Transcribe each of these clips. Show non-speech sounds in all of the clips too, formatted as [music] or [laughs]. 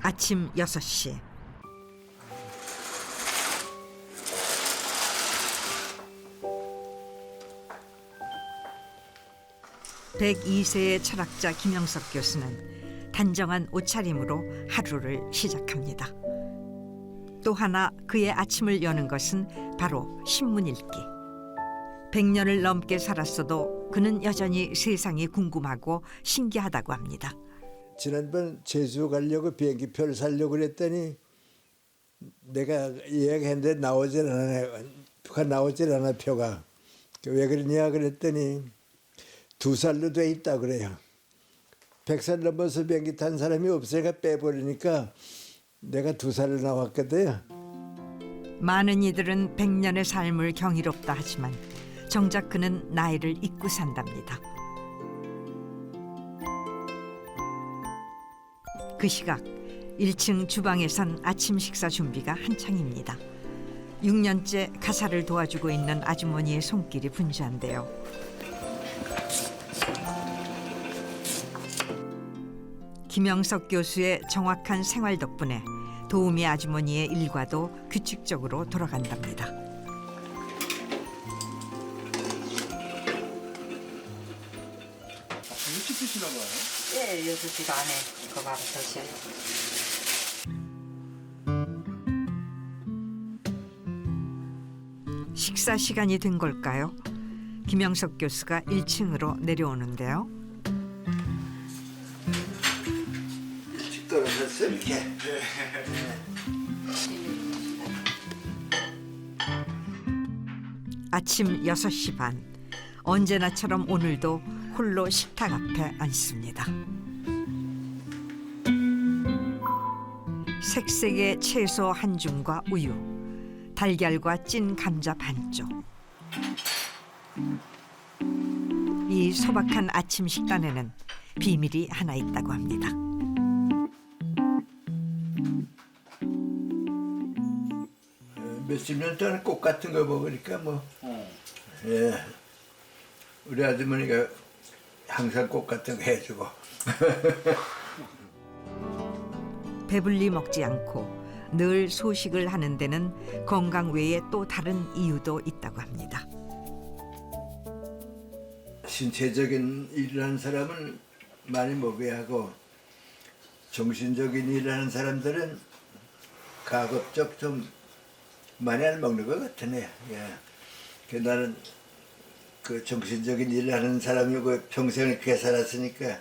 아침 6시. (102세의) 철학자 김영석 교수는 단정한 옷차림으로 하루를 시작합니다. 또 하나 그의 아침을 여는 것은 바로 신문 읽기. 100년을 넘게 살았어도 그는 여전히 세상이 궁금하고 신기하다고 합니다. 지난번 제주 가려고 비행기 표를 사려고 그랬더니 내가 예약했는데 나오질 않아 표가 나오질 않아 표가 왜 그러냐 그랬더니 두 살로 돼 있다 그래요. 백 살 넘어서 비행기 탄 사람이 없으니까 빼버리니까 내가 두 살로 나왔거든. 많은 이들은 100년의 삶을 경이롭다 하지만 정작 그는 나이를 잊고 산답니다. 그 시각 1층 주방에선 아침 식사 준비가 한창입니다. 6년째 가사를 도와주고 있는 아주머니의 손길이 분주한데요. 김영석 교수의 정확한 생활 덕분에 도우미 아주머니의 일과도 규칙적으로 돌아간답니다. 일찍 드시나 봐요. 예, 6시 반에 그 밥을 드셔요. 식사 시간이 된 걸까요? 김영석 교수가 1층으로 내려오는데요. 일찍 떨어졌어 이렇게. 아침 6시 반. 언제나처럼 오늘도 홀로 식탁 앞에 앉습니다. 색색의 채소 한 줌과 우유, 달걀과 찐 감자 반쪽. 이 소박한 아침 식단에는 비밀이 하나 있다고 합니다. 어, 몇십 년 동안 꽃 같은 거 먹으니까 뭐 예. 우리 아주머니가 항상 꽃 같은 거 해주고 [laughs] 배불리 먹지 않고 늘 소식을 하는 데는 건강 외에 또 다른 이유도 있다고 합니다. 신체적인 일을 하는 사람은 많이 먹어야 하고 정신적인 일을 하는 사람들은 가급적 좀 많이 안 먹는 것 같으네. 예. 그 나는 그 정신적인 일을 하는 사람이고 평생을 그렇게 살았으니까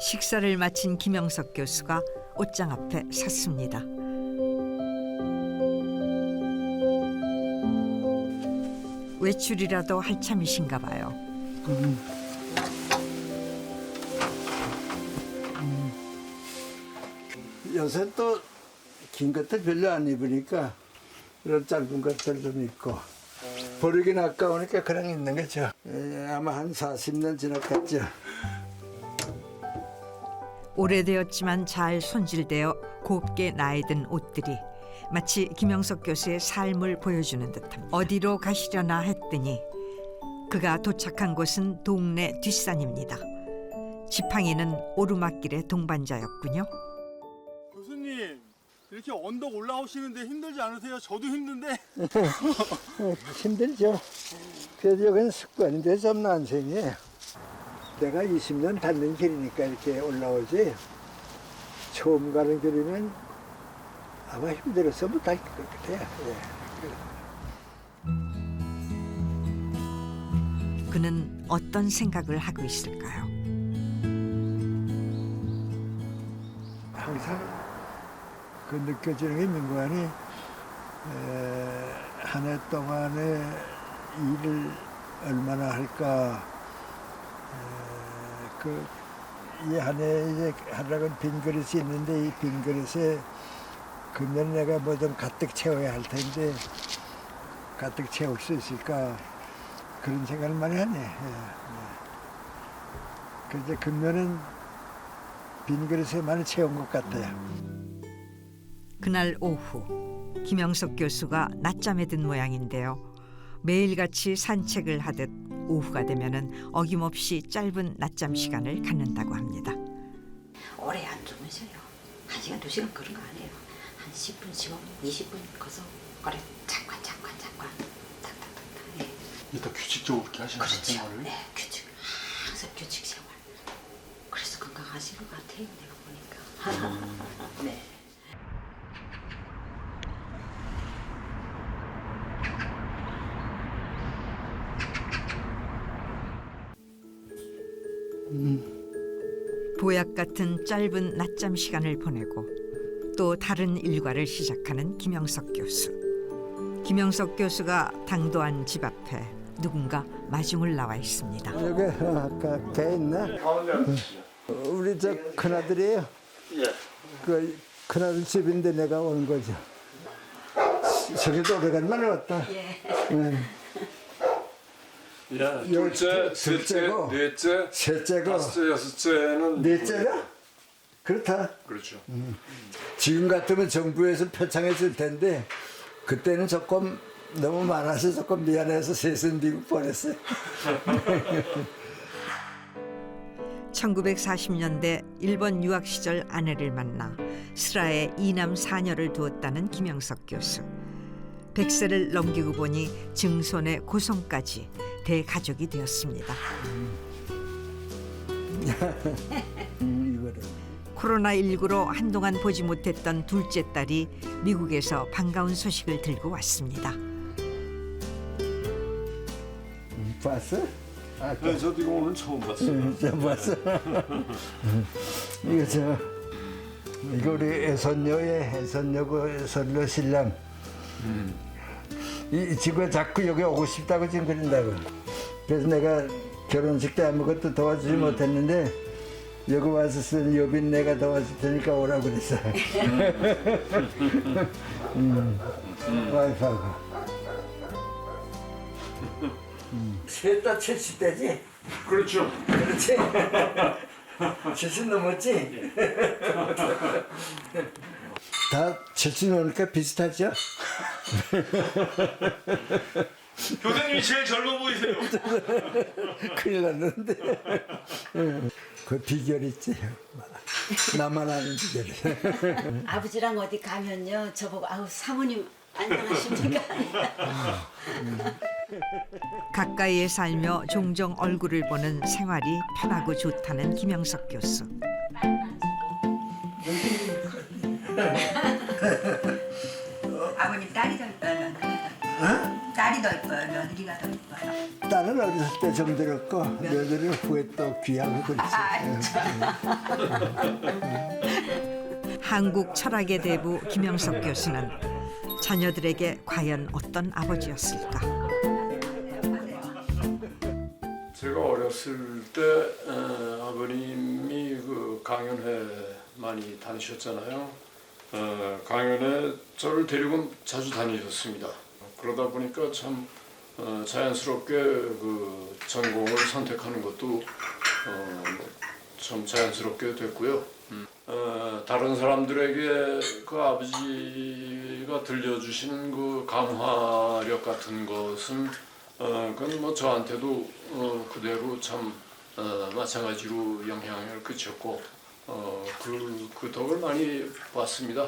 식사를 마친 김영석 교수가 옷장 앞에 섰습니다. 외출이라도 할 참이신가 봐요. 요새 또 긴 것들 별로 안 입으니까 이런 짧은 것들 좀 입고 버리긴 아까우니까 그냥 있는 거죠. 예, 아마 한 40년 지났겠죠. 오래되었지만 잘 손질되어 곱게 나이든 옷들이 마치 김영석 교수의 삶을 보여주는 듯합니다. 어디로 가시려나 했더니 그가 도착한 곳은 동네 뒷산입니다. 지팡이는 오르막길의 동반자였군요. 이렇게 언덕 올라오시는데 힘들지 않으세요? 저도 힘든데 [laughs] 힘들죠. 그래도 여기는 습관인데 좀 난생이에요. 내가 20년 닿는 길이니까 이렇게 올라오지. 처음 가는 길이면 아마 힘들어서 못할 것 같아요. 예. 그는 어떤 생각을 하고 있을까요? 항상 그 느껴지는 게 민관이 한 해 동안에 일을 얼마나 할까 그 이 한해 이제 하락은 빈 그릇이 있는데 이 빈 그릇에 금년 내가 뭐 좀 가득 채워야 할 텐데 가득 채울 수 있을까 그런 생각을 많이 하네. 예, 예. 그래서 금년은 빈 그릇에 많이 채운 것 같아요. 그날 오후 김영석 교수가 낮잠에 든 모양인데요. 매일같이 산책을 하듯 오후가 되면은 어김없이 짧은 낮잠 시간을 갖는다고 합니다. 오래 안 주무셔요. 한 시간 두 시간 그런 거 아니에요. 한 10분, 15분, 20분 거서 오래 잠깐 잠깐 잠깐 탁탁탁탁. 예. 일단 규칙적으로 그렇게 하시는 그렇죠. 생활을. 네, 규칙 항상 규칙 생활. 그래서 건강하신 것 같아요. 내가 보니까. [laughs] 네. 보약 같은 짧은 낮잠 시간을 보내고 또 다른 일과를 시작하는 김영석 교수. 김영석 교수가 당도한 집 앞에 누군가 마중을 나와 있습니다. 여기 아까 개 있나? 우리 저 큰아들이에요. 예. 그 큰아들 집인데 내가 온 거죠. 저기도 오래간만에 왔다. 예. 네. 야, 둘째, 셋째, 둘째고, 넷째, 셋째고 다섯째, 여섯째는 넷째가 그렇다. 그렇죠. 지금 같으면 정부에서 표창했을 텐데 그때는 조금 너무 많아서 조금 미안해서 셋은 미국 보냈어요. [laughs] 1940년대 일본 유학 시절 아내를 만나 슬하에 이남 사녀를 두었다는 김영석 교수. 100세를 넘기고 보니 증손의 고성까지 대가족이 되었습니다. 음, 이거를. 코로나19로 한동안 보지 못했던 둘째 딸이 미국에서 반가운 소식을 들고 왔습니다. 음, 봤어? 아, 네, 저도 이거 오늘 처음 봤어요. 음, 저 봤어? 이거 저 이거 우리 애선녀의 애선녀고 애선녀 신랑. 이 지금 자꾸 여기 오고 싶다고 지금 그런다고. 그래서 내가 결혼식 때 아무것도 도와주지 못했는데 여기 와서 쓴 여빈 내가 도와줄 테니까 오라고 그랬어. [laughs] 음, 와이프하고. 셋다 70대지? 그렇죠. 그렇지? [laughs] 70 넘었지? [laughs] 다 70 넘으니까 비슷하죠? [laughs] 교수님이 제일 젊어 보이세요. [laughs] 큰일 났는데. 그 비결 있지? 나만 아는 비결. [laughs] 아버지랑 어디 가면요 저보고 아우 사모님 안녕하십니까 가까이에 살며 종종 얼굴을 보는 생활이 편하고 좋다는 김영석 교수. 딸이 더 이뻐요 며느리가 더 이뻐요 딸은 어렸을 때 정들었고 며느리는 후에 또 귀하고 그렇지. 한국 철학의 대부 김영석 교수는 자녀들에게 과연 어떤 아버지였을까? 제가 어렸을 때 어, 아버님이 그 강연회 많이 다니셨잖아요. 어, 강연회 저를 데리고 자주 다니셨습니다. 그러다 보니까 참 어, 자연스럽게 그 전공을 선택하는 것도 어, 참 자연스럽게 됐고요. 음. 어, 다른 사람들에게 그 아버지가 들려주시는 그 감화력 같은 것은 어, 그건 뭐 저한테도 어, 그대로 참 어, 마찬가지로 영향을 끼쳤고 어, 그, 그 덕을 많이 봤습니다.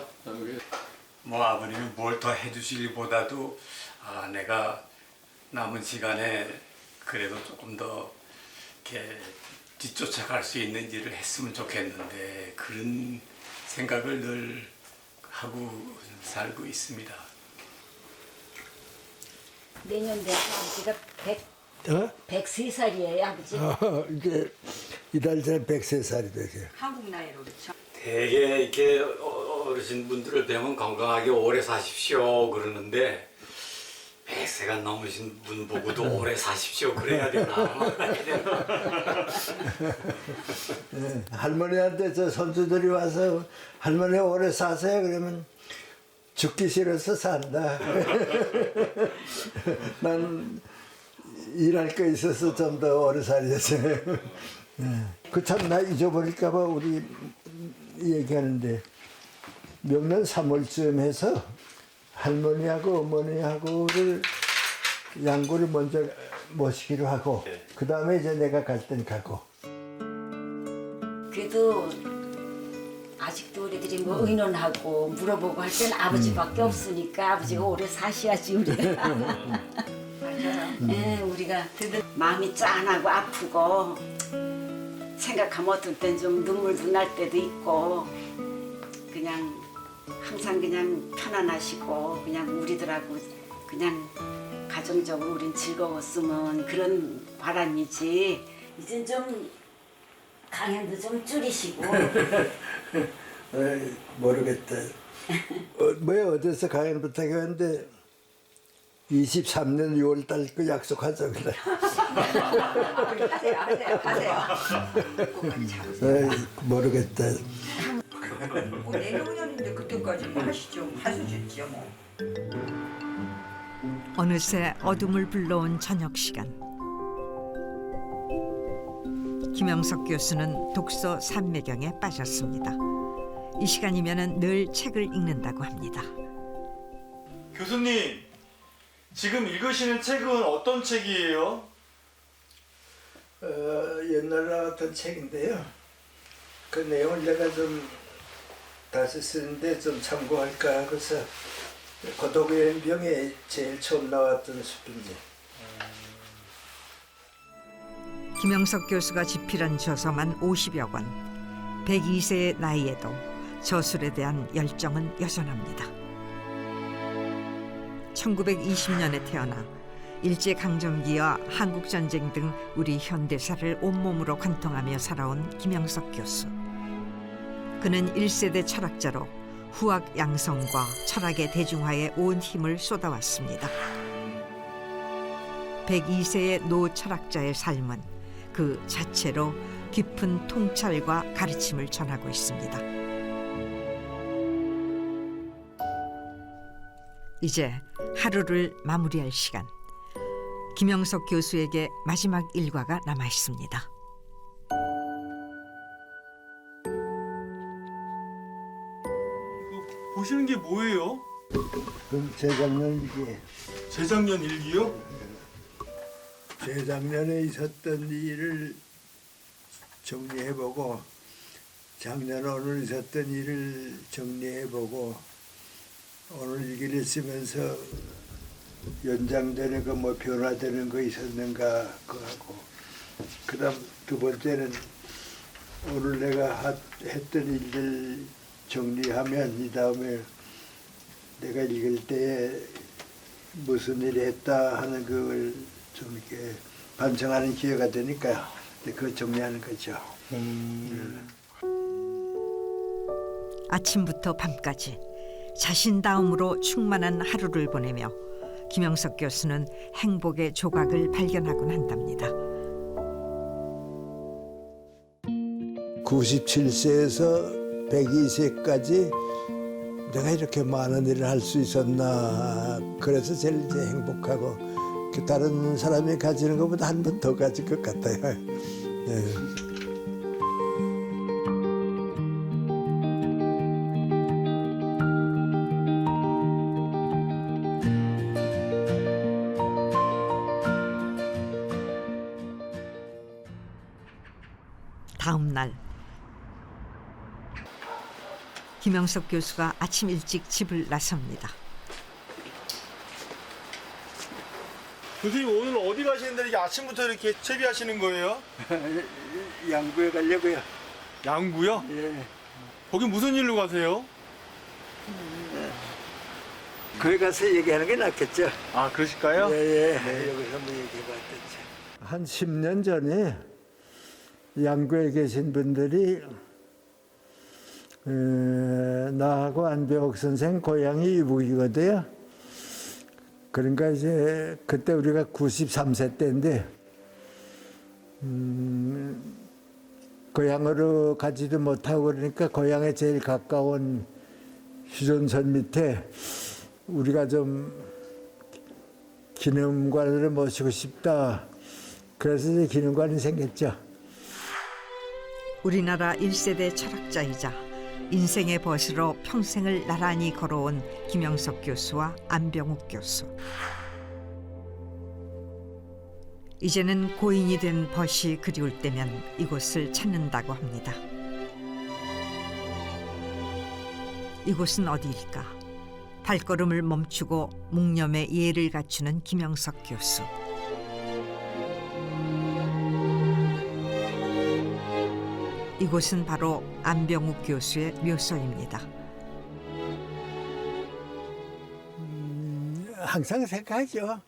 뭐 아버님이 뭘 더 해주시기보다도 아 내가 남은 시간에 그래도 조금 더 이렇게 뒤쫓아갈 수 있는 일을 했으면 좋겠는데 그런 생각을 늘 하고 살고 있습니다. 내년 되면 아버지가 100, 어? 103살이에요 아버지 어, 이제 이달 전에 103살이 되세요. 한국 나이로 그렇죠 되게 이렇게 어- 어르신 분들을 뵈면 건강하게 오래 사십시오 그러는데 100세가 넘으신 분 보고도 [laughs] 오래 사십시오 그래야 되나 예, 할머니한테 저 손주들이 와서 할머니 오래 사세요 그러면 죽기 싫어서 산다. [laughs] 난 일할 거 있어서 좀 더 오래 살려서. 그 참 나 잊어버릴까봐 우리 얘기하는데 명년 3월쯤 해서 할머니하고 어머니하고를 양구를 먼저 모시기로 하고 그 다음에 이제 내가 갈 땐 가고. 그래도 아직도 우리들이 뭐 의논하고 물어보고 할 때는 아버지밖에 없으니까 아버지가 오래 사셔야지 우리가. [laughs] 맞아요. 예, 우리가 그래도 마음이 짠하고 아프고 생각하면 어떤 땐좀 눈물도 날 때도 있고 그냥 항상 그냥 편안하시고 그냥 우리들하고 그냥 가정적으로 우린 즐거웠으면 그런 바람이지. 이젠 좀 강연도 좀 줄이시고. [laughs] 모르겠다. 어, 뭐야 어디서 강연 부탁했는데 23년 6월 달 그 약속하자 그래. 하세요 하세요 하세요. 에이, 모르겠다. 뭐 내년인데 그때까지 하시죠. 하수주지요 뭐. 어느새 어둠을 불러온 저녁 시간. 김영석 교수는 독서 삼매경에 빠졌습니다. 이 시간이면은 늘 책을 읽는다고 합니다. 교수님, 지금 읽으시는 책은 어떤 책이에요? 어, 옛날 나왔던 책인데요. 그 내용을 내가 좀 다시 쓰는데 좀 참고할까 하고서 고독의 연병에 제일 처음 나왔던 수필지. 김영석 교수가 집필한 저서만 50여 권. 102세의 나이에도 저술에 대한 열정은 여전합니다. 1920년에 태어나 일제 강점기와 한국 전쟁 등 우리 현대사를 온몸으로 관통하며 살아온 김영석 교수. 그는 1세대 철학자로 후학 양성과 철학의 대중화에 온 힘을 쏟아왔습니다. 102세의 노 철학자의 삶은 그 자체로 깊은 통찰과 가르침을 전하고 있습니다. 이제 하루를 마무리할 시간. 김영석 교수에게 마지막 일과가 남아 있습니다. 그 보시는 게 뭐예요? 그 재작년 이게 재작년 일기요? 재작년에 있었던 일을 정리해보고 작년 오늘 있었던 일을 정리해보고 오늘 일기를 쓰면서 연장되는 거 뭐 변화되는 거 있었는가 그거 하고. 그다음 두 번째는 오늘 내가 하- 했던 일들 정리하면 이 다음에 내가 읽을 때에 무슨 일을 했다 하는 그걸 좀 이렇게 반성하는 기회가 되니까 그거 정리하는 거죠. 아침부터 밤까지 자신다움으로 충만한 하루를 보내며 김영석 교수는 행복의 조각을 발견하곤 한답니다. 97세에서 102세까지 내가 이렇게 많은 일을 할 수 있었나 그래서 제일 이제 행복하고 그 다른 사람이 가지는 것보다 한 번 더 가질 것 같아요. 네. 다음 날 김영석 교수가 아침 일찍 집을 나섭니다. 교수님 오늘 어디 가시는데 이렇게 아침부터 이렇게 채비하시는 거예요? [laughs] 양구에 가려고요. 양구요? 예. 거기 무슨 일로 가세요? 거기 가서 얘기하는 게 낫겠죠. 아 그러실까요? 예, 예. 여기서 한번 얘기해봤겠죠. 한 10년 전에 양구에 계신 분들이 에, 나하고 안배옥 선생 고향이 이북이거든요. 그러니까 이제 그때 우리가 93세 때인데 음, 고향으로 가지도 못하고 그러니까 고향에 제일 가까운 휴전선 밑에 우리가 좀 기념관을 모시고 싶다. 그래서 이제 기념관이 생겼죠. 우리나라 1세대 철학자이자 인생의 벗으로 평생을 나란히 걸어온 김영석 교수와 안병욱 교수. 이제는 고인이 된 벗이 그리울 때면 이곳을 찾는다고 합니다. 이곳은 어디일까? 발걸음을 멈추고 묵념의 예를 갖추는 김영석 교수. 이곳은 바로 안병욱 교수의 묘소입니다. 항상 생각하죠.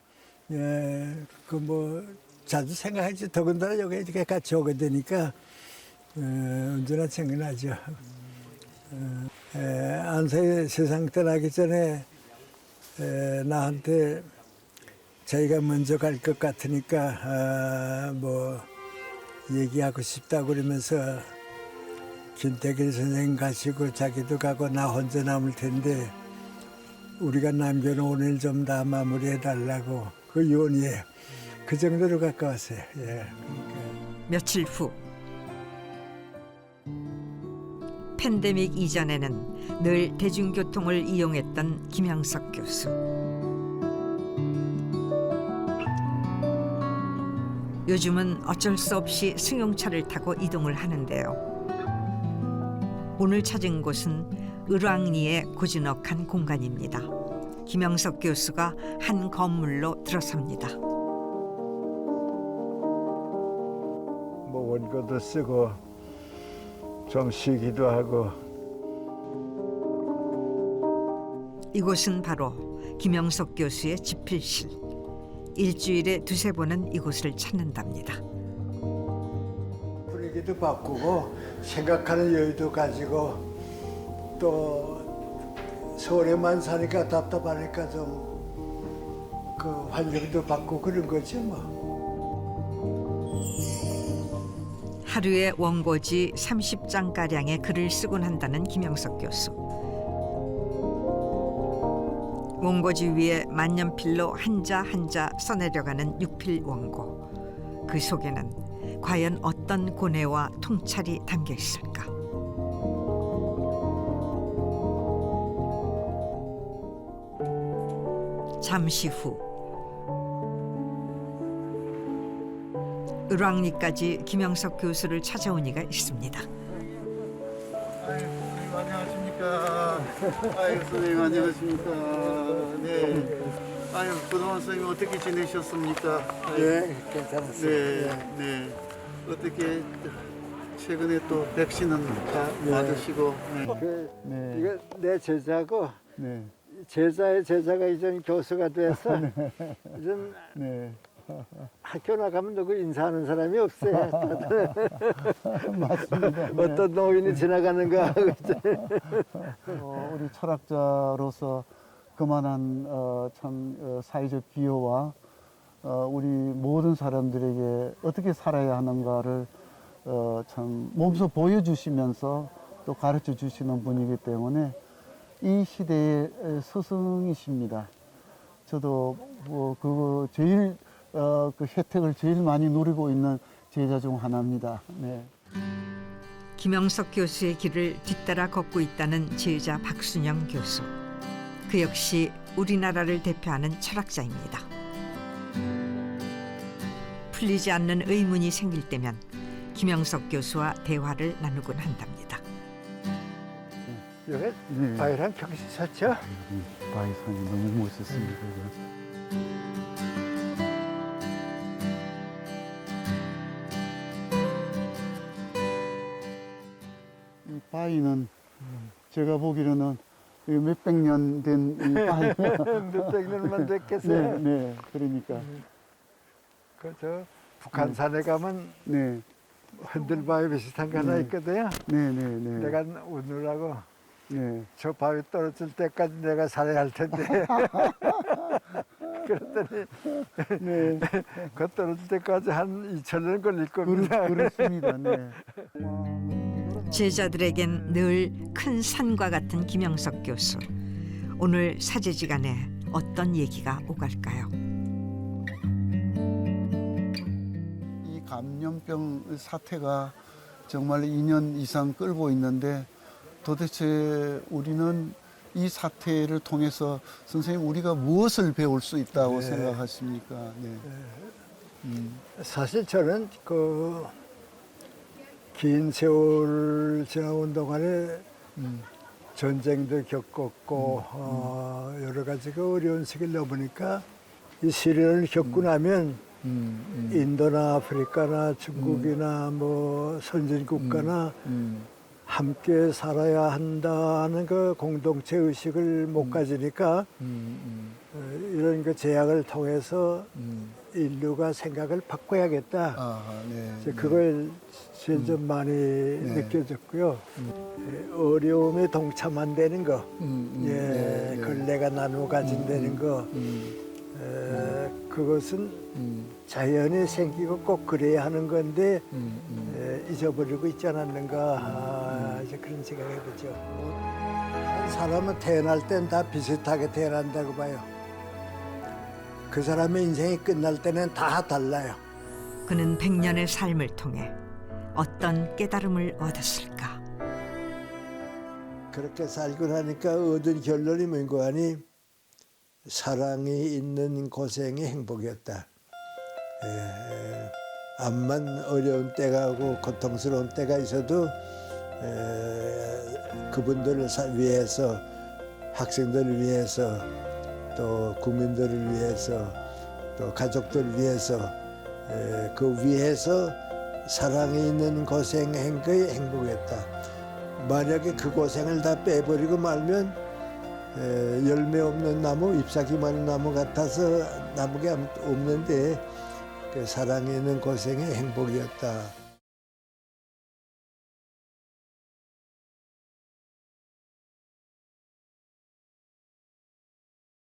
예, 그 뭐 자주 생각하지. 더군다나 여기 이렇게 같이 오게 되니까 어, 언제나 생각나죠. 어, 에, 안세 세상 떠나기 전에 에, 나한테 자기가 먼저 갈 것 같으니까 아, 뭐 얘기하고 싶다 그러면서 김태길 선생님 가시고 자기도 가고 나 혼자 남을 텐데 우리가 남겨놓은 일 좀 다 마무리해 달라고 그 요원이에요. 그 정도로 가까웠어요. 예. 그러니까. 며칠 후 팬데믹 이전에는 늘 대중교통을 이용했던 김영석 교수. 요즘은 어쩔 수 없이 승용차를 타고 이동을 하는데요. 오늘 찾은 곳은 을왕리의 고즈넉한 공간입니다. 김영석 교수가 한 건물로 들어섭니다. 뭐 원고도 쓰고 좀 쉬기도 하고 이곳은 바로 김영석 교수의 집필실. 일주일에 두세 번은 이곳을 찾는답니다. 분위기도 바꾸고 생각하는 여유도 가지고 또 서울에만 사니까 답답하니까 좀 그 환경도 바꾸고 그런 거죠 뭐. 하루에 원고지 30장가량의 글을 쓰곤 한다는 김영석 교수. 원고지 위에 만년필로 한자 한자 써내려가는 육필 원고. 그 속에는 과연 어떤 고뇌와 통찰이 담겨 있을까? 잠시 후 을왕리까지 김영석 교수를 찾아온 이가 있습니다. 아유, 선생님 안녕하십니까. 아유, 선생님 안녕하십니까. 네. 아유, 그동안 선생님 어떻게 지내셨습니까? 아유, 예, 괜찮았어요. 네, 네. 어떻게 최근에 또 백신은 다 맞으시고. 네. 그, 네. 이거 내 제자고 네. 제자의 제자가 이전 교수가 돼서 이전 네. 학교 나가면 누구 인사하는 사람이 없어요. [laughs] 맞습니다. 어떤 노인이 지나가는 거 하고 어, 우리 철학자로서 그만한 어, 참 어, 사회적 기여와 어, 우리 모든 사람들에게 어떻게 살아야 하는가를 어, 참 몸소 보여주시면서 또 가르쳐 주시는 분이기 때문에 이 시대의 에, 스승이십니다. 저도 뭐 그거 제일 어, 그 혜택을 제일 많이 누리고 있는 제자 중 하나입니다. 네. 김영석 교수의 길을 뒤따라 걷고 있다는 제자 박순영 교수. 그 역시 우리나라를 대표하는 철학자입니다. 풀리지 않는 의문이 생길 때면 김영석 교수와 대화를 나누곤 한답니다. 여기 네. 바이랑 경치 좋죠? 바이선이 너무 멋있습니다. 이거. 이 바위는 제가 보기로는 이 몇백 년 된이 [laughs] 바위. 몇백 년만 됐겠어요. 네, 네. 그러니까. 그저 북한산에 가면 네, 흔들 바위 비슷한 거 하나 네. 있거든요. 네, 네, 네. 내가 오느라고 네. 저 바위 떨어질 때까지 내가 살아야 할 텐데. [laughs] 그랬더니 네. 그 떨어질 때까지 한 2천 년 걸릴 그렇, 겁니다. 그렇 습니다. 네. [laughs] 제자들에겐 늘 큰 산과 같은 김영석 교수. 오늘 사제지간에 어떤 얘기가 오갈까요? 이 감염병 사태가 정말 2년 이상 끌고 있는데 도대체 우리는 이 사태를 통해서 선생님 우리가 무엇을 배울 수 있다고 네. 생각하십니까? 네. 사실 저는 그 긴 세월 지나온 동안에 전쟁도 겪었고 어, 여러 가지 그 어려운 시기를 넘으니까 이 시련을 겪고 나면 인도나 아프리카나 중국이나 뭐 선진 국가나 함께 살아야 한다는 그 공동체 의식을 못 가지니까 어, 이런 그 제약을 통해서 인류가 생각을 바꿔야겠다. 아, 네. 이제 그걸 제일 좀 많이 느껴졌고요. 예, 어려움에 동참 안 되는 거, 음, 음, 예, 네, 네. 그걸 내가 나누어 가진다는 거, 음, 에, 그것은 음, 자연이 생기고 꼭 그래야 하는 건데 음, 음. 에, 잊어버리고 있지 않았는가 아, 이제 그런 생각을 해보죠. 한 사람은 태어날 땐 다 비슷하게 태어난다고 봐요. 그 사람의 인생이 끝날 때는 다 달라요. 그는 백년의 삶을 통해 어떤 깨달음을 얻었을까? 그렇게 살고 나니까 얻은 결론이 뭔고 하니 사랑이 있는 고생이 행복이었다. 에, 암만 어려운 때가 오고 고통스러운 때가 있어도 에, 그분들을 사- 위해서 학생들을 위해서 또 국민들을 위해서 또 가족들을 위해서 에, 그 위해서 사랑이 있는 고생한 거에 행복했다. 만약에 그 고생을 다 빼버리고 말면 에, 열매 없는 나무, 잎사귀 많은 나무 같아서 나무가 없는데 그 사랑에 있는 고생이 행복이었다.